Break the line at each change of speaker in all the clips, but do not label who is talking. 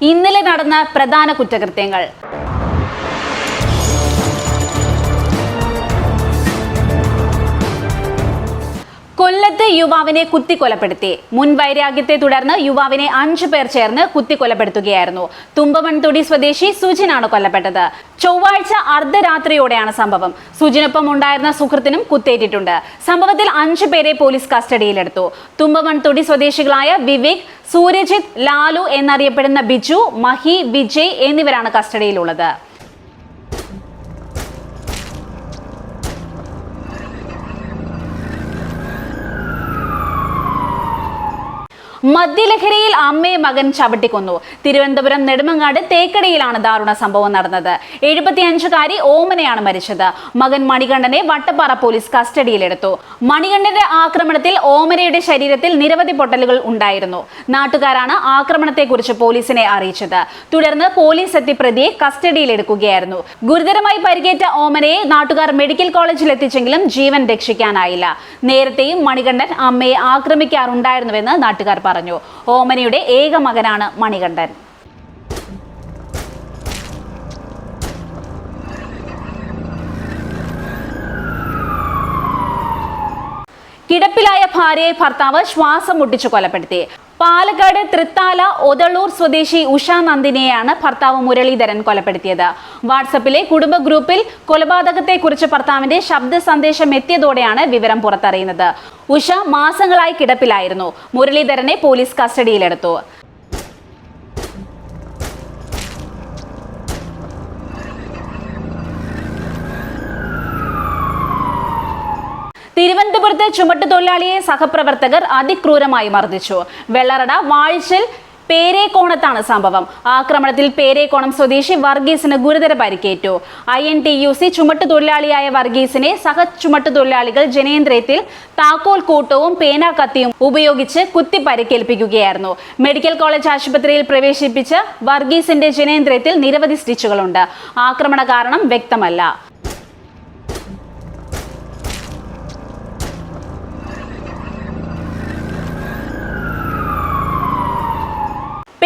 ഇന്നലെ നടന്ന പ്രധാന കുറ്റകൃത്യങ്ങൾ. കൊല്ലത്ത് യുവാവിനെ കുത്തിക്കൊലപ്പെടുത്തി. മുൻ വൈരാഗ്യത്തെ തുടർന്ന് യുവാവിനെ അഞ്ചു പേർ ചേർന്ന് കുത്തിക്കൊലപ്പെടുത്തുകയായിരുന്നു. തുമ്പമൺതൊടി സ്വദേശി സുജിനാണ് കൊല്ലപ്പെട്ടത്. ചൊവ്വാഴ്ച അർദ്ധരാത്രിയോടെയാണ് സംഭവം. സുജിനൊപ്പം ഉണ്ടായിരുന്ന സുഹൃത്തിനും കുത്തേറ്റിട്ടുണ്ട്. സംഭവത്തിൽ അഞ്ചു പേരെ പോലീസ് കസ്റ്റഡിയിലെടുത്തു. തുമ്പമൺതൊടി സ്വദേശികളായ വിവേക് സൂര്യജിത്ത് ലാലു എന്നറിയപ്പെടുന്ന ബിജു മഹി വിജയ് എന്നിവരാണ് കസ്റ്റഡിയിലുള്ളത്. മദ്യലഹരിയിൽ അമ്മയെ മകൻ ചവിട്ടിക്കൊന്നു. തിരുവനന്തപുരം നെടുമങ്ങാട് തേക്കടിയിലാണ് ദാരുണ സംഭവം നടന്നത്. എഴുപത്തിയഞ്ചുകാരി ഓമനയാണ് മരിച്ചത്. മകൻ മണികണ്ഠനെ വട്ടപ്പാറ പോലീസ് കസ്റ്റഡിയിലെടുത്തു. മണികണ്ഠന്റെ ആക്രമണത്തിൽ ഓമനയുടെ ശരീരത്തിൽ നിരവധി പൊട്ടലുകൾ ഉണ്ടായിരുന്നു. നാട്ടുകാരാണ് ആക്രമണത്തെക്കുറിച്ച് പോലീസിനെ അറിയിച്ചത്. തുടർന്ന് പോലീസ് എത്തി പ്രതിയെ കസ്റ്റഡിയിലെടുക്കുകയായിരുന്നു. ഗുരുതരമായി പരിക്കേറ്റ ഓമനയെ നാട്ടുകാർ മെഡിക്കൽ കോളേജിൽ എത്തിച്ചെങ്കിലും ജീവൻ രക്ഷിക്കാനായില്ല. നേരത്തെയും മണികണ്ഠൻ അമ്മയെ ആക്രമിക്കാറുണ്ടായിരുന്നുവെന്ന് നാട്ടുകാർ പറഞ്ഞു. ഓമനയുടെ ഏക മകനാണ് മണികണ്ഠൻ. കിടപ്പിലായ ഭാര്യയെ ഭർത്താവ് ശ്വാസം മുട്ടിച്ചു കൊലപ്പെടുത്തി. പാലക്കാട് തൃത്താല ഒതളൂർ സ്വദേശി ഉഷ നന്ദിനെയാണ് ഭർത്താവ് മുരളീധരൻ കൊലപ്പെടുത്തിയത്. വാട്സപ്പിലെ കുടുംബ ഗ്രൂപ്പിൽ കൊലപാതകത്തെക്കുറിച്ച് ഭർത്താവിന്റെ ശബ്ദ സന്ദേശം എത്തിയതോടെയാണ് വിവരം പുറത്തറിയുന്നത്. ഉഷ മാസങ്ങളായി കിടപ്പിലായിരുന്നു. മുരളീധരനെ പോലീസ് കസ്റ്റഡിയിലെടുത്തു. തിരുവനന്തപുരത്ത് ചുമട്ടുതൊഴിലാളിയെ സഹപ്രവർത്തകർ അതിക്രൂരമായി മർദ്ദിച്ചു. വെള്ളറട വാഴ്ചൽ പേരേക്കോണത്താണ് സംഭവം. ആക്രമണത്തിൽ പേരേക്കോണം സ്വദേശി വർഗീസിന് ഗുരുതര പരിക്കേറ്റു. I N T U C ചുമട്ടുതൊഴിലാളിയായ വർഗീസിനെ സഹ ചുമട്ടുതൊഴിലാളികൾ ജനേന്ദ്രത്തിൽ താക്കോൽ കൂട്ടവും പേനാക്കത്തിയും ഉപയോഗിച്ച് കുത്തി പരിക്കേൽപ്പിക്കുകയായിരുന്നു മെഡിക്കൽ കോളേജ് ആശുപത്രിയിൽ പ്രവേശിപ്പിച്ച വർഗീസിന്റെ ജനേന്ദ്രത്തിൽ നിരവധി സ്റ്റിച്ചുകളുണ്ട്. ആക്രമണ കാരണം വ്യക്തമല്ല.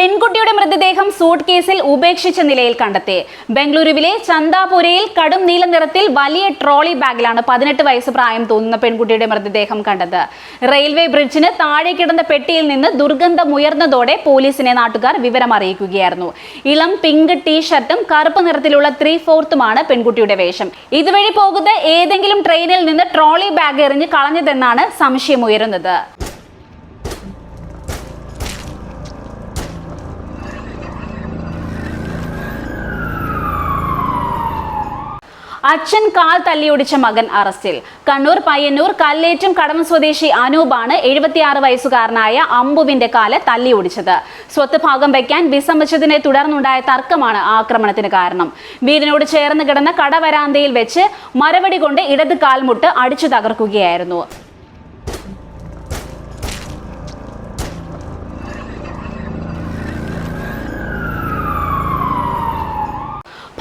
പെൺകുട്ടിയുടെ മൃതദേഹം സൂട്ട് കേസിൽ ഉപേക്ഷിച്ച നിലയിൽ കണ്ടെത്തി. ബംഗളൂരുവിലെ ചന്ദാപുരയിൽ കടും നീല നിറത്തിൽ വലിയ ട്രോളി ബാഗിലാണ് പതിനെട്ട് വയസ്സ് പ്രായം തോന്നുന്ന പെൺകുട്ടിയുടെ മൃതദേഹം കണ്ടത്. റെയിൽവേ ബ്രിഡ്ജിന് താഴെ കിടന്ന പെട്ടിയിൽ നിന്ന് ദുർഗന്ധം ഉയർന്നതോടെ പോലീസിനെ നാട്ടുകാർ വിവരം അറിയിക്കുകയായിരുന്നു. ഇളം പിങ്ക് ടീഷർട്ടും കറുപ്പ് നിറത്തിലുള്ള ത്രീ ഫോർത്തുമാണ് പെൺകുട്ടിയുടെ വേഷം. ഇതുവഴി പോകുന്ന ഏതെങ്കിലും ട്രെയിനിൽ നിന്ന് ട്രോളി ബാഗ് എറിഞ്ഞ് കളഞ്ഞതെന്നാണ് സംശയമുയരുന്നത് അച്ഛൻ കാൽ തല്ലിയൊടിച്ച മകൻ അറസ്റ്റിൽ. കണ്ണൂർ പയ്യന്നൂർ കല്ലേറ്റും കടമ സ്വദേശി അനൂപാണ് എഴുപത്തിയാറ് വയസ്സുകാരനായ അമ്പുവിന്റെ കാൽ തല്ലിയൊടിച്ചത് സ്വത്ത് ഭാഗം വയ്ക്കാൻ വിസമ്മതിച്ചതിനെ തുടർന്നുണ്ടായ തർക്കമാണ് ആക്രമണത്തിന് കാരണം. വീടിനോട് ചേർന്ന് കിടന്ന കടവരാന്തയിൽ വെച്ച് മരവടി കൊണ്ട് ഇടത് കാൽമുട്ട് അടിച്ചു തകർക്കുകയായിരുന്നു.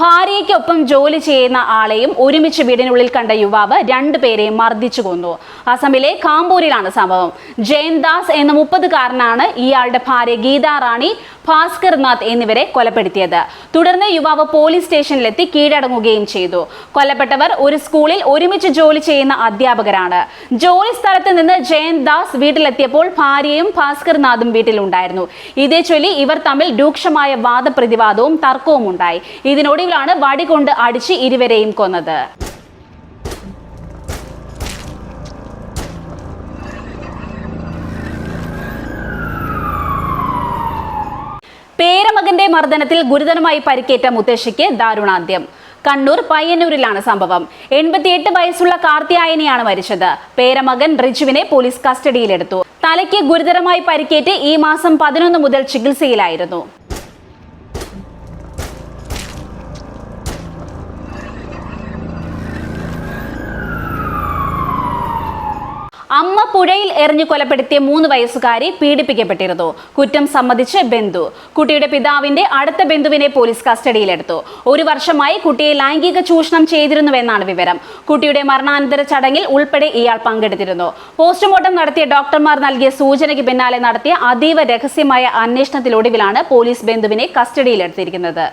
ഭാര്യയ്ക്കൊപ്പം ജോലി ചെയ്യുന്ന ആളെയും ഒരുമിച്ച് വീടിനുള്ളിൽ കണ്ട യുവാവ് രണ്ടുപേരെയും മർദ്ദിച്ചു കൊന്നു. അസമിലെ കാമ്പൂരിലാണ് സംഭവം. ജയൻദാസ് എന്ന മുപ്പതുകാരനാണ് ഇയാളുടെ ഭാര്യ ഗീതാ റാണി ഭാസ്കർ നാഥ് എന്നിവരെ കൊലപ്പെടുത്തിയത്. തുടർന്ന് യുവാവ് പോലീസ് സ്റ്റേഷനിലെത്തി കീഴടങ്ങുകയും ചെയ്തു. കൊല്ലപ്പെട്ടവർ ഒരു സ്കൂളിൽ ഒരുമിച്ച് ജോലി ചെയ്യുന്ന അധ്യാപകരാണ്. ജോലി സ്ഥലത്ത് നിന്ന് ജയൻദാസ് വീട്ടിലെത്തിയപ്പോൾ ഭാര്യയും ഭാസ്കർ നാഥും വീട്ടിലുണ്ടായിരുന്നു. ഇതേ ചൊല്ലി ഇവർ തമ്മിൽ രൂക്ഷമായ വാദപ്രതിവാദവും തർക്കവും ഉണ്ടായി ഇതിനൊടുവിലാണ് വടികൊണ്ട് അടിച്ച് ഇരുവരെയും കൊന്നത്. പേരമകന്റെ മർദ്ദനത്തിൽ ഗുരുതരമായി പരിക്കേറ്റ മുത്തശ്ശിക്ക് ദാരുണാന്ത്യം. കണ്ണൂർ പയ്യന്നൂരിലാണ് സംഭവം. എൺപത്തിയെട്ട് വയസ്സുള്ള കാർത്തിയായനെയാണ് മരിച്ചത്. പേരമകൻ റിജുവിനെ പോലീസ് കസ്റ്റഡിയിലെടുത്തു. തലയ്ക്ക് ഗുരുതരമായി പരിക്കേറ്റ് ഈ മാസം പതിനൊന്ന് മുതൽ ചികിത്സയിലായിരുന്നു. അമ്മ പുഴയിൽ എറിഞ്ഞു കൊലപ്പെടുത്തിയ മൂന്ന് വയസ്സുകാരി പീഡിപ്പിക്കപ്പെട്ടിരുന്നു. കുറ്റം സമ്മതിച്ച് ബന്ധു. കുട്ടിയുടെ പിതാവിന്റെ അടുത്ത ബന്ധുവിനെ പോലീസ് കസ്റ്റഡിയിലെടുത്തു. ഒരു വർഷമായി കുട്ടിയെ ലൈംഗിക ചൂഷണം ചെയ്തിരുന്നുവെന്നാണ് വിവരം. കുട്ടിയുടെ മരണാനന്തര ചടങ്ങിൽ ഉൾപ്പെടെ ഇയാൾ പങ്കെടുത്തിരുന്നു. പോസ്റ്റ്മോർട്ടം നടത്തിയ ഡോക്ടർമാർ നൽകിയ സൂചനയ്ക്ക് പിന്നാലെ നടത്തിയ അതീവ രഹസ്യമായ അന്വേഷണത്തിലൊടുവിലാണ് പോലീസ് ബന്ധുവിനെ കസ്റ്റഡിയിലെടുത്തിരിക്കുന്നത്.